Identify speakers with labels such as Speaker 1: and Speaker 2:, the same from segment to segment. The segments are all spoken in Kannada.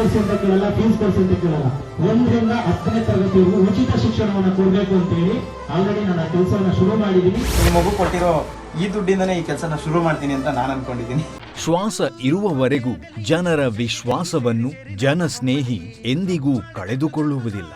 Speaker 1: ಕೊಡಿಸಿ ಅಂತ ಕೇಳಲ್ಲ ಫೀಸ್ ಪರ್ಸೆಂಟ್ ಅಂತ ಕೇಳಲ್ಲ. ಒಂದರಿಂದ ಹತ್ತನೇ ತರಗತಿವರೆಗೂ ಉಚಿತ ಶಿಕ್ಷಣವನ್ನು ಕೊಡಬೇಕು ಅಂತ ಹೇಳಿ ಆಲ್ರೆಡಿ ನಾನು ಆ ಕೆಲಸವನ್ನ ಶುರು ಮಾಡಿದ್ದೀನಿ.
Speaker 2: ಮಗು ಕೊಟ್ಟಿರೋ ಈ ದುಡ್ಡಿಂದನೇ ಈ ಕೆಲಸನ ಶುರು ಮಾಡ್ತೀನಿ ಅಂತ ನಾನು ಅನ್ಕೊಂಡಿದ್ದೀನಿ.
Speaker 3: ಶ್ವಾಸ ಇರುವವರೆಗೂ ಜನರ ವಿಶ್ವಾಸವನ್ನು ಜನಸ್ನೇಹಿ ಎಂದಿಗೂ ಕಳೆದುಕೊಳ್ಳುವುದಿಲ್ಲ.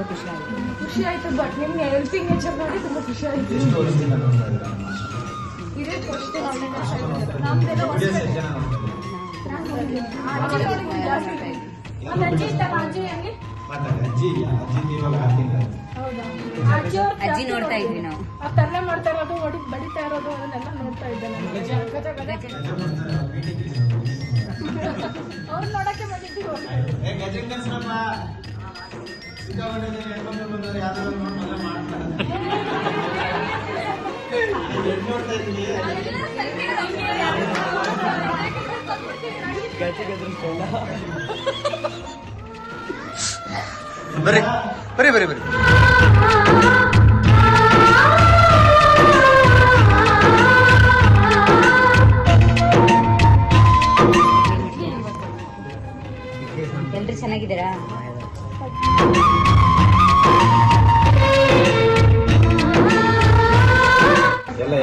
Speaker 4: ಇದೆ? ಖುಷಿ ಆಯ್ತು ಬಟ್ ನಿಮ್ಗೆ ಹೆಲ್ಪಿಂಗ್ ನೇಚರ್ ನೋಡಿ ತುಂಬಾ ಖುಷಿ ಆಯ್ತು? ಇದೇ ಫಸ್ಟ್ ನಮ್ದೆಲ್ಲ ಅಜ್ಜಿ
Speaker 5: ನೋಡ್ತಾ ಇದ್ವಿ ನಾವು
Speaker 4: ಆ ತರಲೆ ಮಾಡ್ತಾ ಇರೋದು ಹೊಡಿ ಬಡಿತಾ ಇರೋದು ಅದನ್ನೆಲ್ಲ ನೋಡ್ತಾ ಇದ್ದೆ ನಾನು ಅವ್ರು ನೋಡಕ್ಕೆ ಬಂದಿದ್ದೀವಿ
Speaker 2: ಬರ್ರಿ ಬರ್ರಿ ಬರ್ರಿ ಬರ್ರಿ
Speaker 5: ಎಲ್ರು ಚೆನ್ನಾಗಿದ್ದೀರಾ?
Speaker 2: ಎಲ್ಲ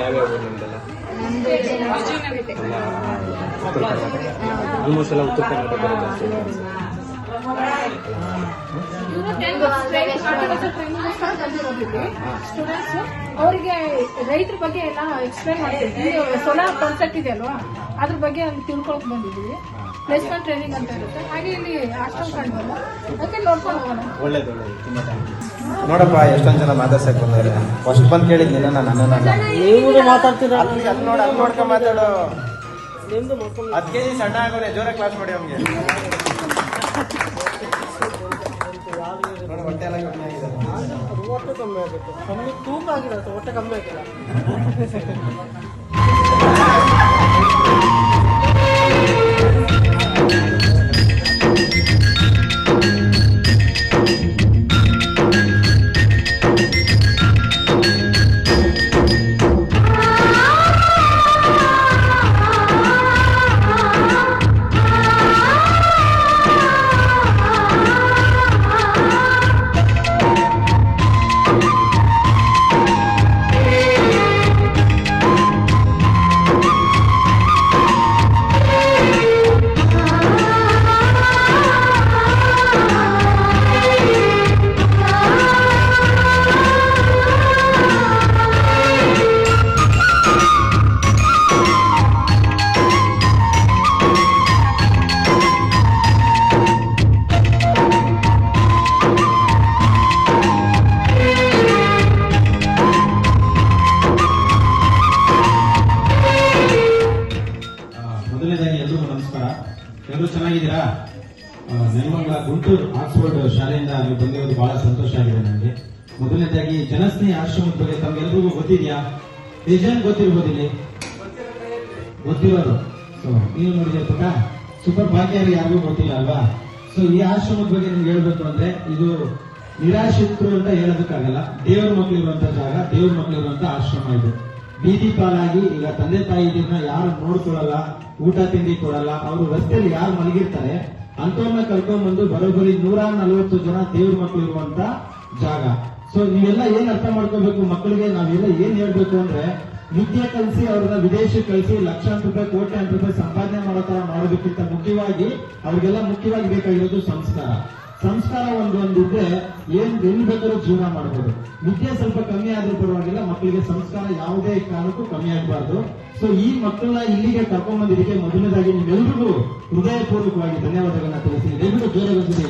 Speaker 4: ಅವರಿಗೆ ರೈತರ ಬಗ್ಗೆ ಎಲ್ಲ ಎಕ್ಸ್ಪ್ಲೈನ್ ಮಾಡ್ತೀವಿ ಸೋಲಾರ್ ಕಾನ್ಸೆಪ್ಟ್ ಇದೆ ಅಲ್ವಾ? ಅದ್ರ ಬಗ್ಗೆ ಅಲ್ಲಿ ತಿಳ್ಕೊಳಕ್ ಬಂದಿದ್ದೀವಿ. ಪ್ಲೇಸ್ಮೆಂಟ್ ಟ್ರೈನಿಂಗ್ ಅಂತ ಇರುತ್ತೆ. ಹಾಗೆ ಇಲ್ಲಿ ಆಶ್ರಮ ಕಂಡು ಅದಕ್ಕೆ ನೋಡ್ಕೊಂಡು ಹೋಗೋಣ.
Speaker 2: ಒಳ್ಳೇದು ಒಳ್ಳೇದು. ತುಂಬಾ ನೋಡಪ್ಪ ಎಷ್ಟೊಂದ್ ಜನ ಮಾತಾಡ್ಸಕ್ ಬಂದವ್ರೆ. ಫಸ್ಟ್ ಬಂದ್ ಕೇಳಿದ್ನಿಲ್ಲ ನಾನು ನನ್ನ
Speaker 1: ನೀವು ಮಾತಾಡ್ತೀರಾ?
Speaker 2: ಅಲ್ಲಿ ಅಲ್ಲಿ ನೋಡಿ ಅಲ್ಲಿ ನೋಡ್ಕೊಂಡ್ ಮಾತಾಡು. ಹತ್ತು ಕೆಜಿ ಸಣ್ಣ ಆಗೋರೆ ಜೋರ ಕ್ಲಾಸ್ ಮಾಡಿ ಅವ್ನಿಗೆ. ಹೊಟ್ಟೆ ಎಲ್ಲ ಕಮ್ಮಿ ಆಗಿದೆ.
Speaker 1: ಹೊಟ್ಟೆ ಕಮ್ಮಿ ಆಗುತ್ತೆ. ಕಮ್ಮಿ ತೂಕ ಆಗಿರತ್ತೆ ಹೊಟ್ಟೆ ಕಮ್ಮಿ ಆಗಿಲ್ಲ
Speaker 6: ಎಲ್ಲರೂ ಚೆನ್ನಾಗಿದ್ದೀರಾ? ನೆಲಮಂಗಲ, ಗುಂಟೂರು, ಆಕ್ಸ್ಫರ್ಡ್ ಶಾಲೆಯಿಂದ ನೀವು ಬಂದಿರೋದು ಬಹಳ ಸಂತೋಷ ಆಗಿದೆ ನನಗೆ. ಮೊದಲನೇದಾಗಿ ಜನಸ್ನೇಹಿ ಆಶ್ರಮದ ಬಗ್ಗೆ ತಮ್ಗೆಲ್ರಿಗೂ ಗೊತ್ತಿದೆಯಾ? ನಿಜನ್ ಗೊತ್ತಿರ್ಬೋದು ಇಲ್ಲಿ ಗೊತ್ತಿರೋರು ಸೊ ನೀವು ನೋಡಿದ್ರೆ ಪುಟ್ಟ ಸೂಪರ್ ಭಾಗ್ಯ ಯಾರಿಗೂ ಗೊತ್ತಿಲ್ಲ ಅಲ್ವಾ? ಸೊ ಈ ಆಶ್ರಮದ ಬಗ್ಗೆ ನಿಮ್ಗೆ ಹೇಳ್ಬೇಕು ಅಂದ್ರೆ ಇದು ನಿರಾಶ್ರಿತರು ಅಂತ ಹೇಳೋದಕ್ಕಾಗಲ್ಲ. ದೇವ್ರ ಮಕ್ಕಳಿರುವಂತ ಜಾಗ, ದೇವ್ರ ಮಕ್ಕಳಿರುವಂತ ಆಶ್ರಮ ಇದು. ಬೀದಿ ಪಾಲಾಗಿ, ಈಗ ತಂದೆ ತಾಯಿ ಇದನ್ನ ಯಾರು ನೋಡ್ಕೊಳಲ್ಲ ಊಟ ತಿಂಡಿ ಕೊಡಲ್ಲ, ಅವರು ರಸ್ತೆಯಲ್ಲಿ ಯಾರು ಮಲಗಿರ್ತಾರೆ ಅಂತವ್ರನ್ನ ಕರ್ಕೊಂಡ್ಬಂದು ಬರೋಬ್ಬರಿ ನೂರ ನಲವತ್ತು ಜನ ದೇವ್ರ ಮಕ್ಕಳು ಇರುವಂತ ಜಾಗ. ಸೊ ನೀವೆಲ್ಲ ಏನ್ ಅರ್ಥ ಮಾಡ್ಕೋಬೇಕು ಮಕ್ಕಳಿಗೆ ನಾವೆಲ್ಲ ಏನ್ ಹೇಳ್ಬೇಕು ಅಂದ್ರೆ, ವಿದ್ಯೆ ಕಲಿಸಿ ಅವ್ರನ್ನ ವಿದೇಶಕ್ಕೆ ಕಳಿಸಿ ಲಕ್ಷಾಂತರ ರೂಪಾಯಿ, ಕೋಟ್ಯಾಂತರ ರೂಪಾಯಿ ಸಂಪಾದನೆ ಮಾಡೋ ತರ ಮಾಡೋದಕ್ಕಿಂತ ಮುಖ್ಯವಾಗಿ ಅವ್ರಿಗೆಲ್ಲ ಮುಖ್ಯವಾಗಿ ಬೇಕಾಗಿರೋದು ಸಂಸ್ಕಾರ. ಸಂಸ್ಕಾರ ಒಂದು ಒಂದಿದ್ರೆ ಏನ್ ಎಲ್ಲಿ ಬೇಕಾದ್ರೂ ಜೀವನ ಮಾಡಬಹುದು ವಿದ್ಯೆ ಸ್ವಲ್ಪ ಕಮ್ಮಿ ಆದ್ರೂ ಪರವಾಗಿಲ್ಲ, ಮಕ್ಕಳಿಗೆ ಸಂಸ್ಕಾರ ಯಾವುದೇ ಕಾರಣಕ್ಕೂ ಕಮ್ಮಿ ಆಗಬಾರ್ದು. ಸೊ ಈ ಮಕ್ಕಳನ್ನ ಇಲ್ಲಿಗೆ ಕರ್ಕೊಂಡ್ ಬಂದಿದ್ದಕ್ಕೆ ಮೊದಲನೇದಾಗಿ ನಿಮ್ಮೆಲ್ರಿಗೂ ಹೃದಯಪೂರ್ವಕವಾಗಿ ಧನ್ಯವಾದಗಳನ್ನ ತಿಳಿಸಿ ದಯವಿಟ್ಟು ಬೇರೆ ಬಂದಿದೆ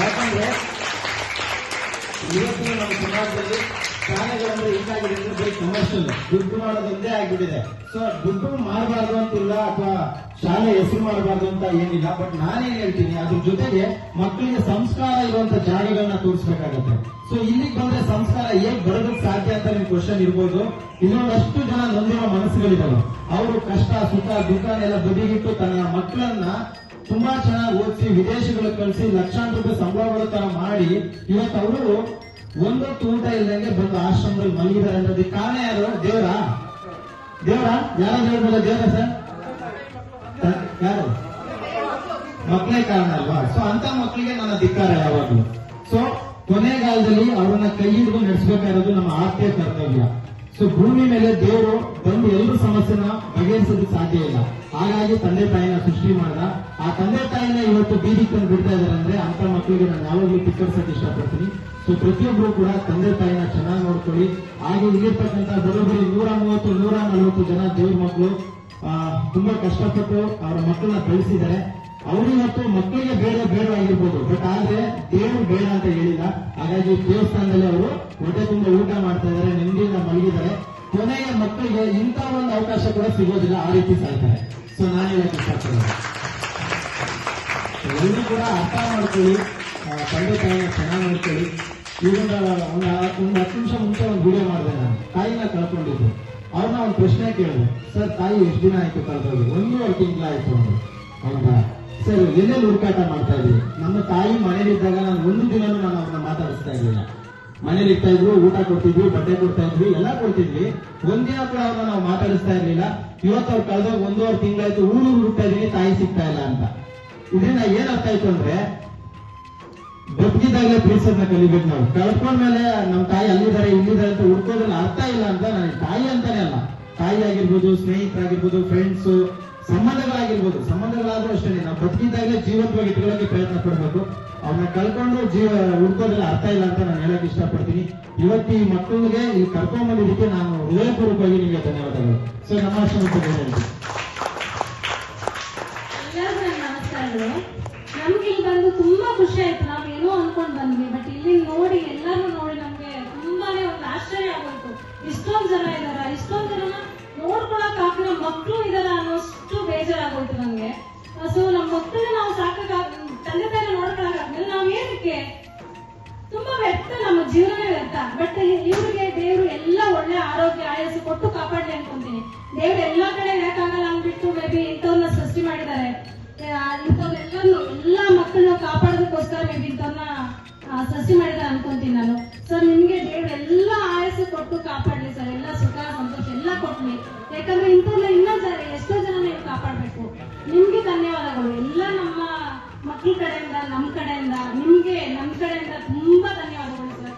Speaker 6: ಯಾಕಂದ್ರೆ ಇವತ್ತಿನ ನಮ್ಮ ಸಮಾಜದಲ್ಲಿ ಹಿಂಗಾಗಿದೆ ಅಂದ್ರೆ ಬರೀ ಕಮರ್ಷಿಯಲ್ ದುಡ್ಡು ಮಾಡೋದೊಂದೇ ಆಗಿಬಿಟ್ಟಿದೆ. ಸೊ ದುಡ್ಡು ಮಾಡಬಾರ್ದು ಅಂತಿಲ್ಲ ಅಥವಾ ಶಾಲೆ ಹೆಸರು ಮಾಡಬಾರ್ದು ಅಂತ ಏನಿಲ್ಲ. ಬಟ್ ನಾನೇನ್ ಹೇಳ್ತೀನಿ, ಅದ್ರ ಜೊತೆಗೆ ಮಕ್ಕಳಿಗೆ ಸಂಸ್ಕಾರ ಇರುವಂತ ಜಾಗಗಳನ್ನ ತೋರಿಸ್ಬೇಕಾಗತ್ತೆ. ಸೊ ಇಲ್ಲಿಗೆ ಬಂದ್ರೆ ಸಂಸ್ಕಾರ ಹೇಗ್ ಬರೋದಕ್ಕೆ ಸಾಧ್ಯ ಅಂತ ನಿಮ್ ಕ್ವಶನ್ ಇರ್ಬೋದು. ಇಲ್ಲೊಂದಷ್ಟು ಜನ ನೊಂದಿರೋ ಮನಸ್ಸುಗಳಿದಾವೆ. ಅವರು ಕಷ್ಟ, ಸುಖ ದುಃಖನೆಲ್ಲ ಬದಿಗಿಟ್ಟು ತನ್ನ ಮಕ್ಕಳನ್ನ ತುಂಬಾ ಚೆನ್ನಾಗಿ ಓದಿಸಿ, ವಿದೇಶಗಳಿಗೆ ಕಳಿಸಿ, ಲಕ್ಷಾಂತರ ರೂಪಾಯಿ ಸಂಬಳ ತರ ಮಾಡಿ ಇವತ್ತು ಅವರು ಒಂದೊತ್ತು ತೂಟ ಇಲ್ದಂಗೆ ಬಂದು ಆಶ್ರಮದಲ್ಲಿ ಮಲಗಿದ್ದಾರೆ ಅನ್ನೋದಕ್ಕೆ ಕಾರಣ ಯಾರು? ದೇವರ? ದೇವರ? ಯಾರು ಹೇಳ್ಬೋದ ದೇವರ ಸರ್ ಯಾರು? ಮಕ್ಕಳೇ ಕಾರಣ ಅಲ್ವಾ? ಸೊ ಅಂತ ಮಕ್ಕಳಿಗೆ ನನ್ನ ಧಿಕ್ಕಾರ ಯಾವಾಗ್ಲೂ. ಸೊ ಕೊನೆಗಾಲದಲ್ಲಿ ಅವರನ್ನ ಕೈ ಹಿಡಿದು ನಡೆಸಬೇಕಾಗಿರೋದು ನಮ್ಮ ಆಸ್ತಿಯ ಕರ್ತವ್ಯ. ಸೊ ಭೂಮಿ ಮೇಲೆ ದೇವರು ಬಂದು ಎಲ್ಲರ ಸಮಸ್ಯೆನ ಬಗೆಹರಿಸೋದಕ್ಕೆ ಸಾಧ್ಯ ಇಲ್ಲ. ಹಾಗಾಗಿ ತಂದೆ ತಾಯಿನ ಸೃಷ್ಟಿ ಮಾಡ್ದ. ಆ ತಂದೆ ತಾಯಿನ ಇವತ್ತು ಬೀದಿ ತಂದು ಬಿಡ್ತಾ ಇದಾರೆ ಅಂದ್ರೆ ಅಂತ ಮಕ್ಕಳಿಗೆ ನಾನು ಯಾವಾಗಲೂ ಟಿಕ್ಕರ್ಸಕ್ಕೆ ಇಷ್ಟಪಡ್ತೀನಿ. ಸೊ ಪ್ರತಿಯೊಬ್ಬರು ಕೂಡ ತಂದೆ ತಾಯಿನ ಚೆನ್ನಾಗಿ ನೋಡ್ಕೊಳ್ಳಿ. ಹಾಗೆ ಇಲ್ಲಿರ್ತಕ್ಕಂಥ ಬರೋಬ್ಬರಿ ನೂರ ಮೂವತ್ತು ನೂರ ನಲವತ್ತು ಜನ ದೇವ್ರ ಮಕ್ಕಳು ಆ, ತುಂಬಾ ಕಷ್ಟಪಟ್ಟು ಅವರ ಮಕ್ಕಳನ್ನ ಬೆಳೆಸಿದ್ದಾರೆ. ಅವರು ಮತ್ತು ಮಕ್ಕಳಿಗೆ ಬೇಡ ಬೇಡ ಆಗಿರ್ಬೋದು. ಬಟ್ ಆದ್ರೆ ದೇವರು ಬೇಡ ಅಂತ ಹೇಳಿಲ್ಲ. ಹಾಗಾಗಿ ದೇವಸ್ಥಾನದಲ್ಲಿ ಅವರು ಹೊಟ್ಟೆ ತುಂಬ ಊಟ ಮಾಡ್ತಾ ಇದ್ದಾರೆ, ನೆಮ್ಮದಿಯಿಂದ ಮಲಗಿದ್ದಾರೆ. ಕೊನೆಗೆ ಮಕ್ಕಳಿಗೆ ಇಂಥ ಒಂದು ಅವಕಾಶ ಕೂಡ ಸಿಗೋದಿಲ್ಲ, ಆ ರೀತಿ ಸಾಯ್ತಾರೆ ಸೊ ನಾನು ಹೇಳಕ್ ಇಷ್ಟಪಡ್ತೇನೆ. ಕೂಡ ಅರ್ಥ ಮಾಡ್ಕೊಳ್ಳಿ. ತಂದೆ ತಾಯಿನ ಚೆನ್ನಾಗಿ ನೋಡ್ಕೊಳ್ಳಿ. ಈಗೊಂದು, ಒಂದು ಒಂದು ಹತ್ತು ನಿಮಿಷ ಮುಂಚೆ ಒಂದು ವಿಡಿಯೋ ಮಾಡಿದೆ ನಾನು. ತಾಯಿನ ಕಳ್ಕೊಂಡಿದ್ದು. ಅವ್ರನ್ನ ಒಂದು ಪ್ರಶ್ನೆ ಕೇಳಿದೆ. ಸರ್, ತಾಯಿ ಎಷ್ಟು ದಿನ ಆಯ್ತು ಕಳ್ದೋಗಿ ಒಂದೂವರೆ ತಿಂಗಳಾಯ್ತು ಅಂದ್ರು. ಹೌದಾ? ಸರ್ ಎಲ್ಲೆಲ್ಲಿ ಹುಡುಕಾಟ ಮಾಡ್ತಾ ಇದ್ವಿ ನಮ್ಮ ತಾಯಿ ಮನೇಲಿದ್ದಾಗ ನಾನು ಒಂದು ದಿನನೂ ನಾನು ಅವ್ರನ್ನ ಮಾತಾಡಿಸ್ತಾ ಇರ್ಲಿಲ್ಲ. ಮನೇಲಿ ಇರ್ತಾ ಇದ್ರು, ಊಟ ಕೊಡ್ತಿದ್ವಿ, ಬಟ್ಟೆ ಕೊಡ್ತಾ ಇದ್ವಿ, ಎಲ್ಲ ಕೊಡ್ತಿದ್ವಿ. ಒಂದಿನ ಕೂಡ ಅವ್ರನ್ನ ನಾವು ಮಾತಾಡಿಸ್ತಾ ಇರ್ಲಿಲ್ಲ. ಇವತ್ತು ಅವ್ರು ಕಳೆದ ಒಂದೂವರೆ ತಿಂಗಳಾಯ್ತು, ಊರು ಹುಡುಕ್ತಾ ಇದೀನಿ ತಾಯಿ ಸಿಗ್ತಾ ಇಲ್ಲ ಅಂತ. ಇದರಿಂದ ಏನ್ ಅರ್ಥ ಆಯ್ತು ಅಂದ್ರೆ ಬದುಕಿದಾಗಲೇ ಪ್ರೀತಿಸೋದನ್ನ ಕಲಿಬೇಕು ನಾವು. ಕಳ್ಕೊಂಡ್ಮೇಲೆ ನಮ್ಮ ತಾಯಿ ಅಲ್ಲಿದ್ದಾರೆ, ಇಲ್ಲಿದ್ದಾರೆ ಅಂತ ಹುಡ್ಕೋದ್ರಲ್ಲಿ ಅರ್ಥ ಇಲ್ಲ ಅಂತ ನನಗೆ ತಾಯಿ ಅಂತಾನೆ ಅಲ್ಲ. ತಾಯಿ ಆಗಿರ್ಬೋದು, ಸ್ನೇಹಿತರಾಗಿರ್ಬೋದು ಫ್ರೆಂಡ್ಸ್ ಸಂಬಂಧಗಳಾಗಿರ್ಬೋದು. ಸಂಬಂಧಗಳಾದ್ರೂ ಅಷ್ಟೇ, ನಾವು ಬದುಕಿದಾಗಲೇ ಜೀವಂತವಾಗಿ ಇಟ್ಕೊಳ್ಳೋಕೆ ಪ್ರಯತ್ನ ಪಡ್ಬೇಕು. ಅವ್ರನ್ನ ಕಳ್ಕೊಂಡು ಜೀವ ಹುಡ್ಕೋದ್ರಲ್ಲಿ ಅರ್ಥ ಇಲ್ಲ ಅಂತ ನಾನು ಹೇಳಕ್ ಇಷ್ಟಪಡ್ತೀನಿ. ಇವತ್ತು ಈ ಮಕ್ಕಳಿಗೆ ಈ ಕರ್ಕೊಂಡ್ಬಂದಿದ್ದಕ್ಕೆ ನಾನು ಹೃದಯಪೂರ್ವಕವಾಗಿ ನಿಮಗೆ ಧನ್ಯವಾದಗಳು. ಸೊ
Speaker 4: ನನ್ನ ನಮಸ್ಕಾರಗಳು. ನಮ್ಗೆ ಇಲ್ಲಿ ಬಂದು ತುಂಬಾ ಖುಷಿ ಆಯ್ತು. ನಾವು ಏನೋ ಅನ್ಕೊಂಡ್ ಬಂದ್ವಿ ಬಟ್ ಇಲ್ಲಿ ನೋಡಿ ಎಲ್ಲರೂ ನೋಡಿ ನಮ್ಗೆ ತುಂಬಾನೇ ಒಂದು ಆಶ್ಚರ್ಯ ಆಗೋಯ್ತು. ಇಷ್ಟೊಂದ್ ಜನ ಇದಾರ, ಇಷ್ಟೊಂದ್ ಜನ ನೋಡ್ಕೊಳಕ್ ಆಗ್ತಿರೋ ಮಕ್ಳು ಇದಾರ ಅನ್ನೋಷ್ಟು ಬೇಜಾರಾಗೋಯ್ತು ನಮ್ಗೆ. ಸೊ ನಮ್ಮ ಮಕ್ಕಳನ್ನ ನಾವು ಸಾಕಾಗ ತಂದೆ ತಾಯಿ ನೋಡ್ಕೊಳಕಾದ್ಮೇಲೆ ನಾವ್ ಏನಕ್ಕೆ? ತುಂಬಾ ವ್ಯರ್ಥ ನಮ್ಮ ಜೀವನವೇ ವ್ಯರ್ಥ. ಬಟ್ ಇವ್ರಿಗೆ ದೇವ್ರು ಎಲ್ಲ ಒಳ್ಳೆ ಆರೋಗ್ಯ, ಆಯಸ್ಸು ಕೊಟ್ಟು ಕಾಪಾಡ್ಲಿ ಅನ್ಕೊಂತೀನಿ. ದೇವ್ರು ಎಲ್ಲಾ ಕಡೆ ಯಾಕಾಗಲ್ಲ ಅಂದ್ಬಿಟ್ಟು ಮೇ ಬಿ ಇಂಥವ್ರನ್ನ ಸೃಷ್ಟಿ ಮಾಡಿದ್ದಾರೆ. ಇಂಥವ್ರೆಲ್ಲರೂ ಎಲ್ಲಾ ಮಕ್ಕಳನ್ನ ಕಾಪಾಡೋದಕ್ಕೋಸ್ಕರ ಮೇ ಬಿ ಇಂಥವ್ರನ್ನ ಸೃಷ್ಟಿ ಮಾಡಿದ್ದಾರೆ ಅನ್ಕೊಂತೀನಿ ನಾನು. ಸರ್ ನಿಮ್ಗೆ ದೇವ್ರು ಎಲ್ಲ ಆಯಸ್ಸು ಕೊಟ್ಟು ಕಾಪಾಡ್ಲಿ ಸರ್. ಎಲ್ಲ ಸುಖ, ಸಂತೋಷ ಎಲ್ಲ ಕೊಟ್ಲಿ. ಯಾಕಂದ್ರೆ ಇಂಥವ್ರನ್ನ ಇನ್ನೂ ಎಷ್ಟೋ ಜನ ಕಾಪಾಡ್ಬೇಕು. ನಿಮ್ಗೆ ಧನ್ಯವಾದಗಳು. ಎಲ್ಲ ನಮ್ಮ ಮಕ್ಕಳ ಕಡೆಯಿಂದ ನಮ್ಮ ಕಡೆಯಿಂದ, ನಿಮ್ಗೆ ನಮ್ಮ ಕಡೆಯಿಂದ ತುಂಬಾ ಧನ್ಯವಾದಗಳು ಸರ್.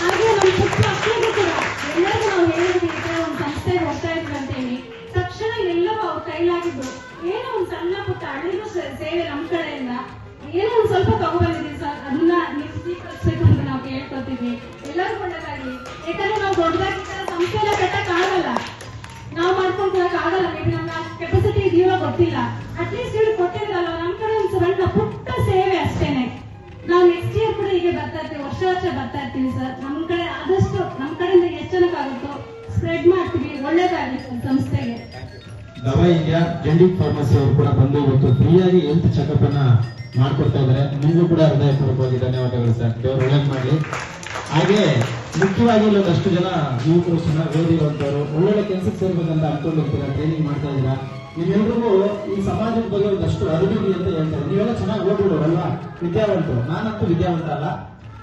Speaker 4: ಹಾಗೆ ನಮ್ಮ ಚಿಕ್ಕ ಮಕ್ಕಳಿಗೂ ಕೂಡ ಎಲ್ಲರಿಗೂ ನಾವು ಹೇಳಿದ್ವಿ ಒಂದು ಸಂಸ್ಥೆಗೆ ಹೋಗ್ತಾ ಇದ್ವಿ ಅಂತ ತಕ್ಷಣ ಎಲ್ಲವೂ ಅವ್ರ ಕೈಲಾಗಿದ್ದು. ಏನೋ ಒಂದು ಸಣ್ಣ ಪುಟ್ಟ ಅಳಿಗೂ ಸೇವೆ ನಮ್ಮ ಕಡೆಯಿಂದ. ಏನೋ ಒಂದು ಸ್ವಲ್ಪ ತಗೊಬಂದಿದ್ದೀವಿ ಸರ್. ಅದನ್ನ ನೀವು ಸ್ವೀಕರಿಸಬೇಕು ಅಂತ ನಾವು ಕೇಳ್ಕೊತೀವಿ ಎಲ್ಲರಿಗೂ ಒಳ್ಳೆದಾಗಲಿ. ಯಾಕಂದ್ರೆ ನಾವು ದೊಡ್ಡದಾಗಿ ಈ ತರ ಸಂಸ್ಥೆ ಎಲ್ಲ ಕಟ್ಟಕ್ ಆಗಲ್ಲ ನಾವು ಮಾಡ್ಕೊಂಡು ಕೊಡಕ್ ಆಗಲ್ಲ ಮೇಬಿ ನಮ್ಗೆ ಕೆಪಾಸಿಟಿ ಇದೆಯೋ ಗೊತ್ತಿಲ್ಲ. ಅಟ್ಲೀಸ್ಟ್ ಇವ್ರು ಕೊಟ್ಟಿದ್ದಲ್ಲ ನಮ್ಮ ಕಡೆ ಒಂದು ಸಣ್ಣ ಪುಟ್ಟ ಸೇವೆ ಅಷ್ಟೇನೆ. ನಾವು ನೆಕ್ಸ್ಟ್ ಇಯರ್ ಕೂಡ ಹೀಗೆ ಬರ್ತಾ ಇರ್ತೀವಿ, ವರ್ಷ ವರ್ಷ ಬರ್ತಾ ಇರ್ತೀವಿ ಸರ್ ನಮ್ಮ ಕಡೆ ಆದಷ್ಟು ನಮ್ಮ ಕಡೆಯಿಂದ ಎಷ್ಟು ಜನಕ್ಕಾಗುತ್ತೋ ಸ್ಪ್ರೆಡ್ ಮಾಡ್ತೀವಿ ಒಳ್ಳೇದಾಗ್ಲಿ ಸಂಸ್ಥೆಗೆ.
Speaker 6: ದವಾ ಇಂಡಿಯಾ ಜೆಂಡಿಕ್ ಫಾರ್ಮಸಿ ಅವರು ಕೂಡ ಬಂದು ಇವತ್ತು ಫ್ರೀಯಾಗಿ ಹೆಲ್ತ್ ಚೆಕಪ್ ಅನ್ನ ಮಾಡ್ಕೊಡ್ತಾ ಇದ್ದಾರೆ. ನಿಮಗೂ ಕೂಡ ಹೃದಯಪೂರ್ವಕವಾಗಿ ಧನ್ಯವಾದಗಳು ಸರ್ ದೇವರು ಮಾಡಿ ಮಾಡಲಿ. ಹಾಗೆ ಮುಖ್ಯವಾಗಿ ಇಲ್ಲೊಂದಷ್ಟು ಜನ ಯುವಕರು ಚೆನ್ನಾಗಿ ಓದಿರುವಂತವ್ರು, ಒಳ್ಳೊಳ್ಳೆ ಕೆಲಸಕ್ಕೆ ಸೇರ್ಬೇಕಂತ ಅನ್ಕೊಂಡಿರ್ತೀರಾ ಟ್ರೈನಿಂಗ್ ಮಾಡ್ತಾ ಇದ್ದೀರಾ? ನಿಮ್ಮೆಲ್ಲರಿಗೂ ಈ ಸಮಾಜದ ಬಗ್ಗೆ ಒಂದಷ್ಟು ಅರಿವಿದೆ ಅಂತ ಹೇಳ್ತಾರೆ. ನೀವೆಲ್ಲ ಚೆನ್ನಾಗಿ ಓದ್ಬಿಡೋರಲ್ವಾ ವಿದ್ಯಾವಂತರು. ನಾನಂತೂ ವಿದ್ಯಾವಂತ ಅಲ್ಲ.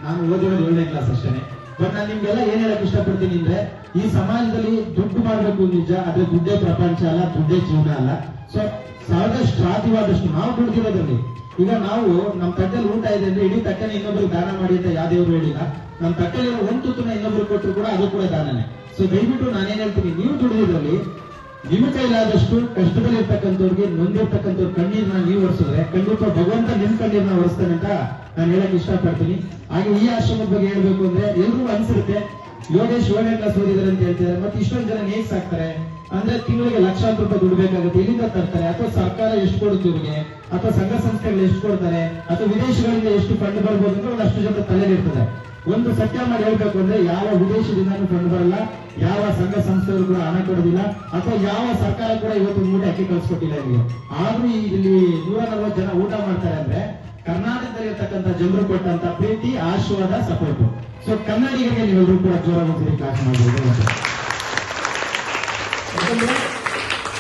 Speaker 6: ನಾನು ಓದಿರೋದು ಏಳನೇ ಕ್ಲಾಸ್ ಅಷ್ಟೇ ಬಟ್ ನಾನು ನಿಮ್ಗೆಲ್ಲ ಏನ್ ಹೇಳಕ್ ಇಷ್ಟಪಡ್ತೀನಿ ಅಂದ್ರೆ, ಈ ಸಮಾಜದಲ್ಲಿ ದುಡ್ಡು ಮಾಡ್ಬೇಕು ನಿಜ ಅದೇ ದುಡ್ಡೇ ಪ್ರಪಂಚ ಅಲ್ಲ, ದುಡ್ಡೇ ಜೀವನ ಅಲ್ಲ. ಸೊ ಸಾಕಷ್ಟು ಸಾಧ್ಯವಾದಷ್ಟು ನಾವು ದುಡ್ದಿರೋದ್ರಲ್ಲಿ ಈಗ ನಾವು ನಮ್ಮ ತಟ್ಟೆಲಿ ಊಟ ಇದೆ ಅಂದ್ರೆ ಇಡೀ ತಟ್ಟೆನ ಇನ್ನೊಬ್ರು ದಾನ ಮಾಡಿ ಅಂತ ಯಾವ್ದೇವ್ರು ಹೇಳಿಲ್ಲ. ನಮ್ಮ ತಟ್ಟೆಲಿರೋ ಒಂದ್ ತುತ್ತನ್ನ ಇನ್ನೊಬ್ರು ಕೊಟ್ಟರು ಕೂಡ ಅದು ಕೂಡ ದಾನನೇ. ಸೊ ದಯವಿಟ್ಟು ನಾನೇನ್ ಹೇಳ್ತೀನಿ, ನೀವು ದುಡಿಯೋದ್ರಲ್ಲಿ ನಿಮ್ಮ ಕೈಲಾದಷ್ಟು ಕಷ್ಟದಲ್ಲಿರ್ತಕ್ಕಂಥವ್ರಿಗೆ ನೊಂದಿರ್ತಕ್ಕಂಥವ್ರ ಕಣ್ಣೀರ್ನ ನೀವು ಒರೆಸಿದ್ರೆ, ಖಂಡಿತ ಭಗವಂತ ನಿಮ್ ಕಣ್ಣೀರ್ನ ಒರೆಸ್ತಾನೆ ಅಂತ ನಾನು ಹೇಳಕ್ ಇಷ್ಟಪಡ್ತೀನಿ. ಹಾಗೆ ಈ ಆಶ್ರಮದ ಬಗ್ಗೆ ಹೇಳ್ಬೇಕು ಅಂದ್ರೆ ಎಲ್ರಿಗೂ ಅನ್ಸಿರುತ್ತೆ, ಯೋಗೇಶ್ ಯೋಗ ಕ್ಲಾಸ್ ಓದಿದಾರೆ ಅಂತ ಹೇಳ್ತಿದ್ದಾರೆ, ಮತ್ತೆ ಇಷ್ಟೊಂದು ಜನ ನೇಸ್ ಸಾಕ್ತಾರೆ ಅಂದ್ರೆ ತಿಂಗಳಿಗೆ ಲಕ್ಷಾಂತರ ರೂಪಾಯಿ ದುಡ್ಡು ಬೇಕಾಗುತ್ತೆ. ಎಲ್ಲಿಂದ ತರ್ತಾರೆ? ಅಥವಾ ಸರ್ಕಾರ ಎಷ್ಟು ಕೊಡುತ್ತೆ ಇವ್ರಿಗೆ? ಅಥವಾ ಸಂಘ ಸಂಸ್ಥೆಗಳು ಎಷ್ಟು ಕೊಡ್ತಾರೆ? ಅಥವಾ ವಿದೇಶಗಳಿಂದ ಎಷ್ಟು ಫಂಡ್ ಬರ್ಬೋದು ಅಂದ್ರೆ ಒಂದಷ್ಟು ಜನ ತಲೆ ಇರ್ತದೆ. ಒಂದು ಸತ್ಯ ಮಾಡಿ ಹೇಳ್ಬೇಕು ಅಂದ್ರೆ ಯಾವ ವಿದೇಶದಿಂದ ಫಂಡ್ ಬರಲ್ಲ. ಯಾವ ಸಂಘ ಸಂಸ್ಥೆಗಳು ಕೂಡ ಹಣ ಕೊಡೋದಿಲ್ಲ. ಅಥವಾ ಯಾವ ಸರ್ಕಾರ ಕೂಡ ಇವತ್ತು ಮೂಟೆ ಅಕ್ಕಿ ಕಳ್ಸಿಕೊಟ್ಟಿಲ್ಲ ಇಲ್ಲಿ ಆದ್ರೂ ಇಲ್ಲಿ ನೂರ ನಲ್ವತ್ತು ಜನ ಊಟ ಮಾಡ್ತಾರೆ ಅಂದ್ರೆ ಕರ್ನಾಟಕದಲ್ಲಿ ಇರ್ತಕ್ಕಂಥ ಜನರು ಕೊಟ್ಟಂತ ಪ್ರೀತಿ, ಆಶೀರ್ವಾದ ಸಪೋರ್ಟ್ ಸೊ ಕನ್ನಡಿಗರಿಗೆ ನೀವೆಲ್ಲರೂ ಕೂಡ ಜೋರಾಗಿ ಕ್ಲಾಸ್ ಮಾಡಬಹುದು ಯಾಕಂದ್ರೆ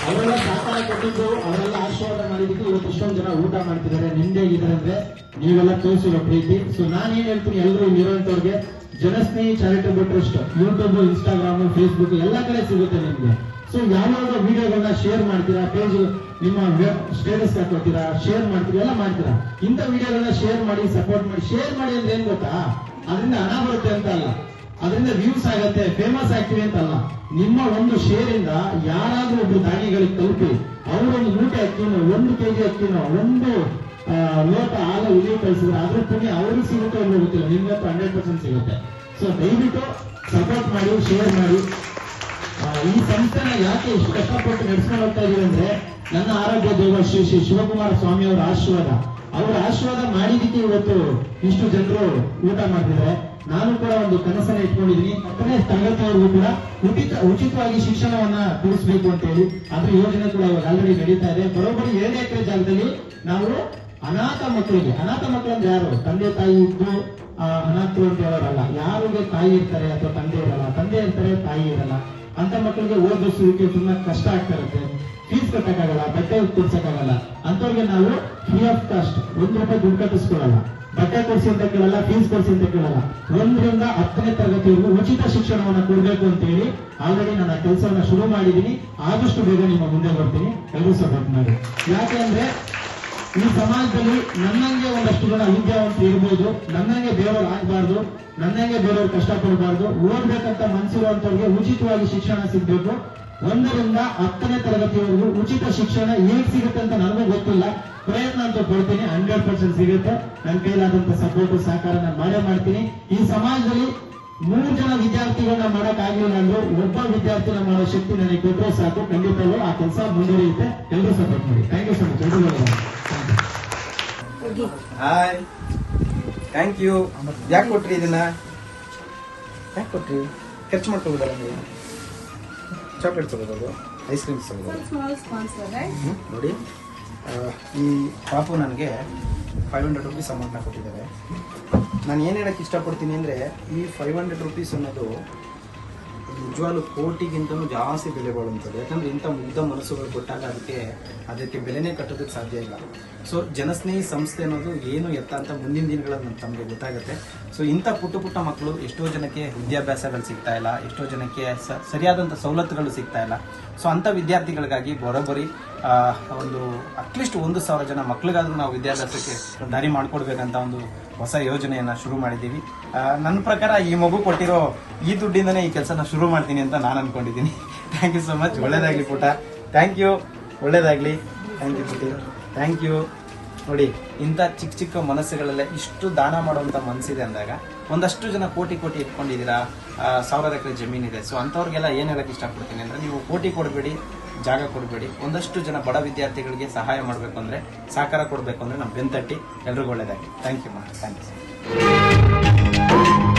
Speaker 6: ಅವರೆಲ್ಲ ಸಹಕಾರ ಕೊಟ್ಟಿದ್ದು, ಅವರೆಲ್ಲ ಆಶೀರ್ವಾದ ಮಾಡಿದ್ದಕ್ಕೆ ಇವತ್ತು ಇಷ್ಟೊಂದು ಜನ ಊಟ ಮಾಡ್ತಿದ್ದಾರೆ ನಿಮ್ದೇಗಿದ್ದಾರೆ ಅಂದ್ರೆ ನೀವೆಲ್ಲ ತೋರಿಸಿರೋ ಪ್ರೀತಿ. ಸೊ ನಾನು ಏನ್ ಹೇಳ್ತೀನಿ ಎಲ್ಲರೂ ಇರೋಂಥವ್ರಿಗೆ Janasnehi charitable trust YouTube Instagram Facebook ಎಲ್ಲ ಕಡೆ ಸಿಗುತ್ತೆ ನಿಮ್ಗೆ. ಸೊ ಯಾವ್ಯಾವ ವಿಡಿಯೋಗಳನ್ನ ಶೇರ್ ಮಾಡ್ತೀರಾ ಪೇಜ್ ನಿಮ್ಮ ಸ್ಟೇಟಸ್ ಹಾಕೋತೀರಾ ಶೇರ್ ಮಾಡ್ತೀರಾ, ಎಲ್ಲ ಮಾಡ್ತೀರಾ. ಇಂಥ ವಿಡಿಯೋಗಳನ್ನ ಶೇರ್ ಮಾಡಿ ಸಪೋರ್ಟ್ ಮಾಡಿ ಶೇರ್ ಮಾಡಿ ಅಂದ್ರೆ ಏನ್ ಗೊತ್ತಾ? ಅದರಿಂದ ಹಣ ಬರುತ್ತೆ ಅಂತ ಅಲ್ಲ. ಅದರಿಂದ ವ್ಯೂಸ್ ಆಗತ್ತೆ ಫೇಮಸ್ ಆಗ್ತೀವಿ ಅಂತಲ್ಲ. ನಿಮ್ಮ ಒಂದು ಶೇರ್ ಇಂದ ಯಾರಾದ್ರೂ ಒಬ್ರು ದಾನಿಗಳಿಗೆ ತಲುಪಿ ಅವರೊಂದು ಮೂಟೆ ಅಕ್ಕಿನೋ, ಒಂದು ಕೆಜಿ ಅಕ್ಕಿನೋ, ಒಂದು ಲೋಟ ಹಾಲು ಉಳಿ ಕಳಿಸಿದ್ರೆ ಅದ್ರ ಪುಣ್ಯ ಅವರು ಸಿಗುತ್ತೆ ಅಂತ ಗೊತ್ತಿಲ್ಲ. ನಿಮ್ಗೆ ಹಂಡ್ರೆಡ್ ಪರ್ಸೆಂಟ್ ಸಿಗುತ್ತೆ. ಸೊ ದಯವಿಟ್ಟು ಸಪೋರ್ಟ್ ಮಾಡಿ ಶೇರ್ ಮಾಡಿ. ಈ ಸಂಸ್ಥೆನ ಯಾಕೆ ಇಷ್ಟು ಕಷ್ಟಪಟ್ಟು ನಡೆಸ್ಕೊಂಡು ಹೋಗ್ತಾ ಇದೀವಿ ಅಂದ್ರೆ, ನನ್ನ ಆರೋಗ್ಯ ದೇವ ಶ್ರೀ ಶ್ರೀ ಶಿವಕುಮಾರ ಸ್ವಾಮಿ ಅವರ ಆಶೀರ್ವಾದ. ಅವರ ಆಶೀರ್ವಾದ ಮಾಡಿದಕ್ಕೆ ಇವತ್ತು ಇಷ್ಟು ಜನರು ಊಟ ಮಾಡ್ತಿದ್ದಾರೆ. ನಾನು ಕೂಡ ಒಂದು ಕನಸನ್ನ ಇಟ್ಕೊಂಡಿದ್ದೀನಿ. ಹತ್ತನೇ ತರಗತಿಯವರೆಗೂ ಕೂಡ ಉಚಿತ ಉಚಿತವಾಗಿ ಶಿಕ್ಷಣವನ್ನ ಕೊಡಿಸ್ಬೇಕು ಅಂತ ಹೇಳಿ. ಅದ್ರ ಯೋಜನೆ ಕೂಡ ಇವಾಗ ಆಲ್ರೆಡಿ ನಡೀತಾ ಇದೆ. ಬರೋಬ್ಬರಿ ಏಳನೇ ಎಕರೆ ಜಾಗದಲ್ಲಿ ನಾವು ಅನಾಥ ಮಕ್ಕಳಿಗೆ ಅನಾಥ ಮಕ್ಕಳು ಅಂದ್ರೆ ಯಾರು? ತಂದೆ ತಾಯಿ ಇದ್ದು ಆ, ಅನಾಥರು ಅಂತ ಹೇಳೋರಲ್ಲ. ಯಾರಿಗೆ ತಾಯಿ ಇರ್ತಾರೆ ಅಥವಾ ತಂದೆ ಇರಲ್ಲ? ತಂದೆ ಇರ್ತಾರೆ ತಾಯಿ ಇರಲ್ಲ. ಅಂತ ಮಕ್ಕಳಿಗೆ ಓದಿಸೋದಕ್ಕೆ ತುಂಬಾ ಕಷ್ಟ ಆಗ್ತಾ ಇರುತ್ತೆ. ಫೀಸ್ ಕಟ್ಟಕ್ಕಾಗಲ್ಲ ಬಟ್ಟೆ ಕೊಡ್ಸಕ್ಕಾಗಲ್ಲ ಅಂತವ್ರಿಗೆ ನಾವು ಫ್ರೀ ಆಫ್ ಕಾಸ್ಟ್ ಒಂದ್ ರೂಪಾಯಿ ದುಡ್ಡು ಕಟ್ಟಿಸ್ಕೊಳಲ್ಲ. ಬಟ್ಟೆ ಕೊಡಿಸಿ ಅಂತ ಕೇಳಲ್ಲ, ಫೀಸ್ ಕೊಡಿಸಿ ಅಂತ ಕೇಳಲ್ಲ. ಒಂದರಿಂದ ಹತ್ತನೇ ತರಗತಿವರೆಗೂ ಉಚಿತ ಶಿಕ್ಷಣವನ್ನ ಕೊಡ್ಬೇಕು ಅಂತ ಹೇಳಿ ಆಲ್ರೆಡಿ ನನ್ನ ಕೆಲಸವನ್ನ ಶುರು ಮಾಡಿದ್ದೀನಿ ಆದಷ್ಟು ಬೇಗ ನಿಮ್ಮ ಮುಂದೆ ಬರ್ತೀನಿ. ಎಲ್ಲರೂ ಸಪೋರ್ಟ್ ಮಾಡಿ. ಯಾಕೆ ಅಂದ್ರೆ ಈ ಸಮಾಜದಲ್ಲಿ ನನ್ನಂಗೆ ಒಂದಷ್ಟು ಜನ ವಿದ್ಯಾವಂತ ಇರ್ಬೋದು. ನನ್ನಂಗೆ ಬೇರೆಯವ್ರು ಆಗ್ಬಾರ್ದು. ನನ್ನಂಗೆ ಬೇರೆಯವ್ರು ಕಷ್ಟಪಡಬಾರ್ದು. ಓದ್ಬೇಕಂತ ಮನ್ಸಿರುವಂತವ್ರಿಗೆ ಉಚಿತವಾಗಿ ಶಿಕ್ಷಣ ಸಿಗ್ಬೇಕು. ಒಂದರಿಂದ ಹತ್ತನೇ ತರಗತಿವರೆಗೂ ಉಚಿತ ಶಿಕ್ಷಣ ಹೇಗೆ ಸಿಗುತ್ತೆ ಅಂತ ನನಗೂ ಗೊತ್ತಿಲ್ಲ. ಪ್ರಯತ್ನ ಅಂತ ಕೊಡ್ತೀನಿ. ಹಂಡ್ರೆಡ್ ಪರ್ಸೆಂಟ್ ಸಿಗುತ್ತೆ. ನನ್ನ ಕೈಲಾದಂತ ಸಪೋರ್ಟ್ ಸಹಕಾರ ನಾನು ಮಾಡೇ ಮಾಡ್ತೀನಿ. ಈ ಸಮಾಜದಲ್ಲಿ ಮೂರು ಜನ ವಿದ್ಯಾರ್ಥಿಗಳನ್ನ ಮಾಡಕ್ ಆಗ್ಲಿಲ್ಲ ಅಂದ್ರು ಒಬ್ಬ ವಿದ್ಯಾರ್ಥಿನ ಮಾಡೋ ಶಕ್ತಿ ನನಗೆ ಕೊಟ್ಟರೆ ಸಾಕು. ಖಂಡಿತವೂ ಆ ಕೆಲಸ ಮುಂದುವರಿಯುತ್ತೆ. ಎಲ್ಲರೂ ಸಪೋರ್ಟ್ ಮಾಡಿ. Thank you so much
Speaker 2: hi thank you ಯಾಕೆ ಕೊಟ್ರಿ ಇದನ್ನ? ಯಾಕೆ ಕೊಟ್ರಿ? ಖರ್ಚು ಮಾಡ್ಕೋಬೋದಲ್ಲ ನೀವು? ಚಾಕ್ಲೇಟ್ ತಗೋಬೋದು ಐಸ್ ಕ್ರೀಮ್ಸ್ ತಗೋಬೋದು.
Speaker 7: ಸ್ಪಾನ್ಸರ್
Speaker 2: ನೋಡಿ. ಈ ಪಾಪು ನನಗೆ ಫೈವ್ ಹಂಡ್ರೆಡ್ ರುಪೀಸ್ ಅಮೌಂಟ್ನ ಕೊಟ್ಟಿದ್ದಾರೆ. ನಾನು ಏನು ಹೇಳೋಕ್ಕೆ ಇಷ್ಟಪಡ್ತೀನಿ ಅಂದರೆ ಈ ಫೈವ್ ಹಂಡ್ರೆಡ್ ರುಪೀಸ್ ಅನ್ನೋದು ನಿಜವಾಗ್ಲೂ ಕೋಟಿಗಿಂತನೂ ಜಾಸ್ತಿ ಬೆಲೆ ಬಾಳುವಂಥದ್ದು ಯಾಕಂದ್ರೆ ಇಂಥ ಮುಗ್ಧ ಮನಸ್ಸುಗಳು ಕೊಟ್ಟಾಗ ಅದಕ್ಕೆ ಅದಕ್ಕೆ ಬೆಲೆನೇ ಕಟ್ಟೋದಕ್ಕೆ ಸಾಧ್ಯ ಇಲ್ಲ. ಸೊ ಜನಸ್ನೇಹಿ ಸಂಸ್ಥೆ ಅನ್ನೋದು ಏನು ಎತ್ತ ಅಂತ ಮುಂದಿನ ದಿನಗಳಲ್ಲಿ ತಮಗೆ ಗೊತ್ತಾಗುತ್ತೆ. ಸೊ ಇಂಥ ಪುಟ್ಟ ಪುಟ್ಟ ಮಕ್ಕಳು ಎಷ್ಟೋ ಜನಕ್ಕೆ ವಿದ್ಯಾಭ್ಯಾಸಗಳು ಸಿಗ್ತಾ ಇಲ್ಲ, ಎಷ್ಟೋ ಜನಕ್ಕೆ ಸರಿಯಾದಂಥ ಸವಲತ್ತುಗಳು ಸಿಗ್ತಾ ಇಲ್ಲ. ಸೊ ಅಂಥ ವಿದ್ಯಾರ್ಥಿಗಳಿಗಾಗಿ ಬರೋಬ್ಬರಿ ಒಂದು ಅಟ್ಲೀಸ್ಟ್ ಒಂದು ಸಾವಿರ ಜನ ಮಕ್ಕಳಿಗಾದ್ರೂ ನಾವು ವಿದ್ಯಾಭ್ಯಾಸಕ್ಕೆ ದಾರಿ ಮಾಡಿಕೊಡ್ಬೇಕಂತ ಒಂದು ಹೊಸ ಯೋಜನೆಯನ್ನು ಶುರು ಮಾಡಿದ್ದೀವಿ. ನನ್ನ ಪ್ರಕಾರ ಈ ಮಗು ಕೊಟ್ಟಿರೋ ಈ ದುಡ್ಡಿಂದನೇ ಈ ಕೆಲಸನ ಶುರು ಮಾಡ್ತೀನಿ ಅಂತ ನಾನು ಅನ್ಕೊಂಡಿದ್ದೀನಿ. ಥ್ಯಾಂಕ್ ಯು ಸೊ ಮಚ್ ಒಳ್ಳೇದಾಗಲಿ ಪುಟ ಥ್ಯಾಂಕ್ ಯು ಒಳ್ಳೇದಾಗಲಿ. ಥ್ಯಾಂಕ್ ಯು ಪುಟಿ ಥ್ಯಾಂಕ್ ಯು ನೋಡಿ, ಇಂಥ ಚಿಕ್ಕ ಚಿಕ್ಕ ಮನಸ್ಸುಗಳಲ್ಲೇ ಇಷ್ಟು ದಾನ ಮಾಡುವಂಥ ಮನಸ್ಸಿದೆ ಅಂದಾಗ ಒಂದಷ್ಟು ಜನ ಕೋಟಿ ಕೋಟಿ ಇಟ್ಕೊಂಡಿದ್ದೀರಾ ಸಾವಿರ ಎಕರೆ ಜಮೀನಿದೆ ಸೊ ಅಂಥವ್ರಿಗೆಲ್ಲ ಏನು ಹೇಳಕ್ಕೆ ಇಷ್ಟಪಡ್ತೀನಿ ಅಂದರೆ ನೀವು ಕೋಟಿ ಕೊಡಬೇಡಿ, ಜಾಗ ಕೊಡಬೇಡಿ. ಒಂದಷ್ಟು ಜನ ಬಡ ವಿದ್ಯಾರ್ಥಿಗಳಿಗೆ ಸಹಾಯ ಮಾಡಬೇಕು ಅಂದರೆ, ಸಹಕಾರ ಕೊಡಬೇಕು ಅಂದರೆ ನಮ್ಮ ಬೆಂತಟ್ಟಿ ಎಲ್ರಿಗೂ ಒಳ್ಳೆಯದಾಗಿ ಥ್ಯಾಂಕ್ ಯು ಮಾ. Thank you